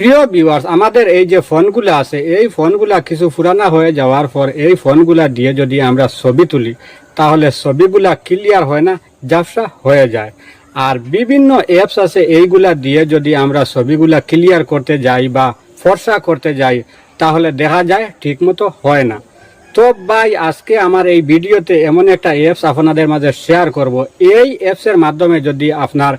প্রিয় ভিউয়ার্স আমাদের এই যে ফোনগুলো আছে, এই ফোনগুলা কিছু পুরানা হয়ে যাওয়ার পর এই ফোনগুলা দিয়ে যদি আমরা ছবি তুলি, তাহলে ছবিগুলা ক্লিয়ার হয় না, ঝাপসা হয়ে যায়। আর বিভিন্ন অ্যাপস আছে, এইগুলা দিয়ে যদি আমরা ছবিগুলা ক্লিয়ার করতে যাই বা ফর্সা করতে যাই, তাহলে দেখা যায় ঠিকমতো হয় না। তো ভাই, আজকে আমার এই ভিডিওতে এমন একটা অ্যাপস আপনাদের মাঝে শেয়ার করব। এই অ্যাপসের মাধ্যমে যদি আপনার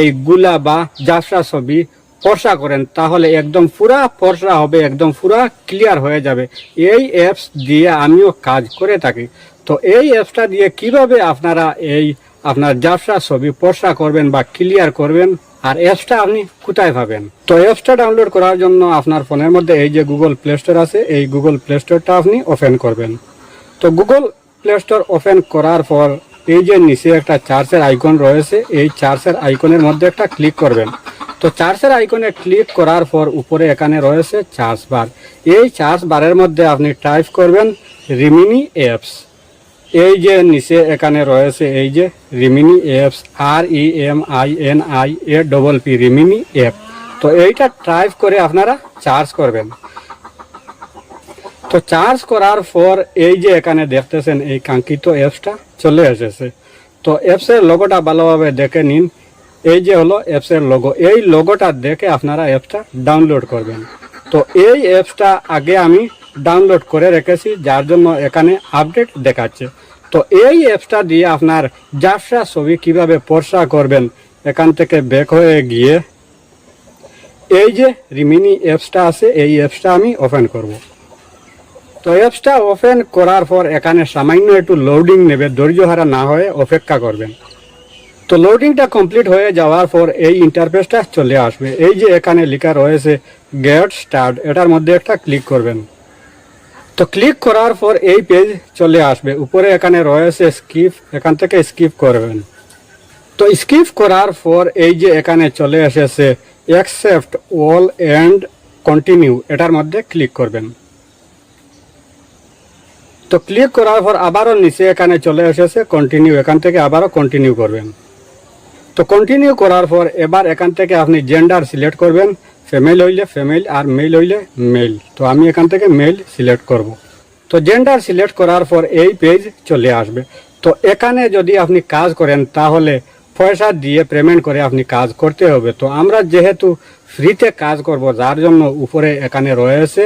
এই গুলা বা জাফসা ছবি ফর্সা করেন, তাহলে একদম পুরা ফর্সা হবে, একদম পুরা ক্লিয়ার হয়ে যাবে। এই অ্যাপস দিয়ে আমিও কাজ করে থাকি। তো এই অ্যাপসটা দিয়ে কীভাবে আপনারা এই আপনার জাফসা ছবি ফর্সা করবেন বা ক্লিয়ার করবেন, আর অ্যাপসটা আপনি কোথায় পাবেন? তো অ্যাপসটা ডাউনলোড করার জন্য আপনার ফোনের মধ্যে এই যে গুগল প্লে স্টোর আছে, এই গুগল প্লে স্টোরটা আপনি ওপেন করবেন। তো গুগল প্লে স্টোর ওপেন করার পর, এই যে নিচে একটা চার্চের আইকন রয়েছে, এই চার্চের আইকনের মধ্যে একটা ক্লিক করবেন। তো চার্জের আইকনে ক্লিক করার পর উপরে এখানে রয়েছে চার্জ বার। এই চার্জ বারের মধ্যে আপনি টাইপ করবেন রিমিনি অ্যাপস এই যে নিচে এখানে রয়েছে এই যে Remini apps R E M I N I A double P Remini app তো এইটা টাইপ করে আপনারা চার্জ করবেন। তো চার্জ করার পর এই যে এখানে দেখতেছেন এই কাঙ্ক্ষিত অ্যাপসটা চলে এসেছে। তো অ্যাপসের লোগোটা ভালোভাবে দেখে নিন। এই যে হলো অ্যাপসের লোগো এই লোগোটা দেখে আপনারা অ্যাপসটা ডাউনলোড করবেন। তো এই অ্যাপসটা আগে আমি ডাউনলোড করে রেখেছি, যার জন্য এখানে আপডেট দেখাচ্ছে। তো এই অ্যাপসটা দিয়ে আপনার জাফসা ছবি কীভাবে পর্সা করবেন, এখান থেকে ব্যাক হয়ে গিয়ে এই যে রিমিনি অ্যাপসটা আছে, এই অ্যাপসটা আমি ওপেন করব। তো অ্যাপসটা ওপেন করার পর এখানে সামান্য একটু লোডিং নেবে ধৈর্য হারা না হয়ে অপেক্ষা করবেন। তো লোডিংটা কমপ্লিট হয়ে যাওয়ার পর এই ইন্টারফেসটা চলে আসবে। এই যে এখানে লেখা রয়েছে গেট স্টার্ট এটার মধ্যে একটা ক্লিক করবেন। তো ক্লিক করার পর এই পেজ চলে আসবে। উপরে এখানে রয়েছে স্কিপ এখান থেকে স্কিপ করবেন। তো স্কিপ করার পর এই যে এখানে চলে এসেছে অ্যাকসেপ্ট অল অ্যান্ড কন্টিনিউ এটার মধ্যে ক্লিক করবেন। তো ক্লিক করার পর আবারও নিচে এখানে চলে এসেছে কন্টিনিউ এখান থেকে আবারও কন্টিনিউ করবেন। তো কন্টিনিউ করার পর এবার এখান থেকে আপনি জেন্ডার সিলেক্ট করবেন ফিমেল হইলে ফিমেল আর মেল হইলে মেল তো আমি এখান থেকে মেল সিলেক্ট করব। তো জেন্ডার সিলেক্ট করার পর এই পেজ চলে আসবে। তো এখানে যদি আপনি কাজ করেন, তাহলে পয়সা দিয়ে পেমেন্ট করে আপনি কাজ করতে হবে। তো আমরা যেহেতু ফ্রিতে কাজ করব, যার জন্য উপরে এখানে রয়েছে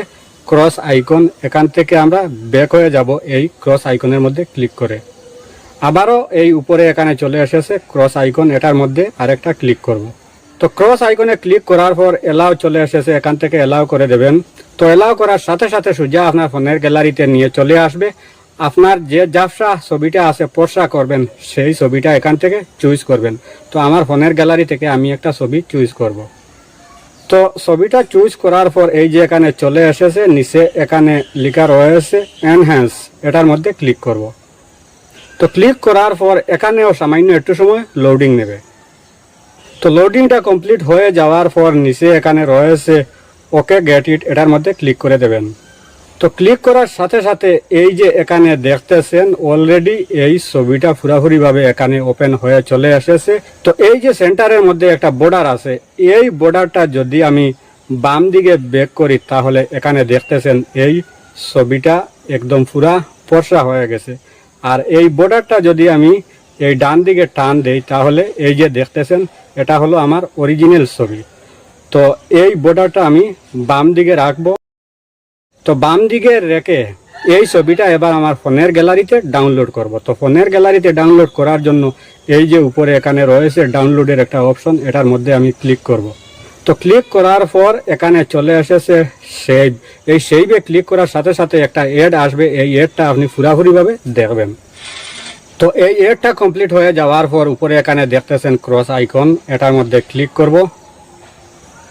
ক্রস আইকন এখান থেকে আমরা ব্যাক হয়ে যাব এই ক্রস আইকনের মধ্যে ক্লিক করে। আবারও এই উপরে এখানে চলে এসেছে ক্রস আইকন এটার মধ্যে আরেকটা ক্লিক করব। তো ক্রস আইকনে ক্লিক করার পর এলাও চলে এসেছে, এখান থেকে এলাও করে দেবেন। তো এলাও করার সাথে সাথে সোজা আপনার ফোনের গ্যালারিতে নিয়ে চলে আসবে। আপনার যে জাফসা ছবিটা আছে পর্সা করবেন, সেই ছবিটা এখান থেকে চুজ করবেন। তো আমার ফোনের গ্যালারি থেকে আমি একটা ছবি চুজ করব। তো ছবিটা চুজ করার পর এই যে এখানে চলে এসেছে, নিচে এখানে লেখা রয়েছে এনহ্যান্স এটার মধ্যে ক্লিক করব। তো ক্লিক করার পর এখানেও সামান্য একটু সময় লোডিং নেবে। তো লোডিংটা কমপ্লিট হয়ে যাওয়ার পর নিচে এখানে রয়েছে ওকে গেট ইট এটার মধ্যে ক্লিক করে দেবেন। তো ক্লিক করার সাথে সাথে এই যে এখানে দেখতেছেন অলরেডি এই ছবিটা পুরাপুরিভাবে এখানে ওপেন হয়ে চলে এসেছে। তো এই যে সেন্টারের মধ্যে একটা বর্ডার আছে, এই বর্ডারটা যদি আমি বাম দিকে বেক করি, তাহলে এখানে দেখতেছেন এই ছবিটা একদম পুরা ফর্সা হয়ে গেছে। আর এই বর্ডারটা যদি আমি এই ডান দিকে টান দেই, তাহলে এই যে দেখতেছেন, এটা হলো আমার অরিজিনাল ছবি। তো এই বর্ডারটা আমি বাম দিকে রাখব। তো বাম দিকে রেখে এই ছবিটা এবার আমার ফোনের গ্যালারিতে ডাউনলোড করব। তো ফোনের গ্যালারিতে ডাউনলোড করার জন্য এই যে উপরে এখানে রয়েছে ডাউনলোডের একটা অপশন এটার মধ্যে আমি ক্লিক করব। তো ক্লিক করার পর এখানে চলে এসেছে সেভ এই সেভে ক্লিক করার সাথে সাথে একটা এড আসবে। এই এডটা আপনি পুরাপুরিভাবে দেখবেন। তো এই এডটা কমপ্লিট হয়ে যাওয়ার পর উপরে এখানে দেখতেছেন ক্রস আইকন এটার মধ্যে ক্লিক করব।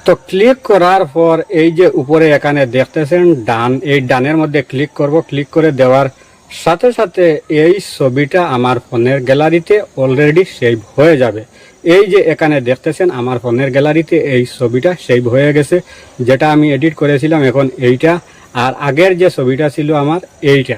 তো ক্লিক করার পর এই যে উপরে এখানে দেখতেছেন ডান। এই ডানের মধ্যে ক্লিক করব। ক্লিক করে দেওয়ার সাথে সাথে এই ছবিটা আমার ফোনের গ্যালারিতে অলরেডি সেভ হয়ে যাবে। এই যে এখানে দেখতেছেন আমার ফোনের গ্যালারিতে এই ছবিটা সেভ হয়ে গেছে, যেটা আমি এডিট করেছিলাম এখন এইটা। আর আগের যে ছবিটা ছিল আমার এইটা।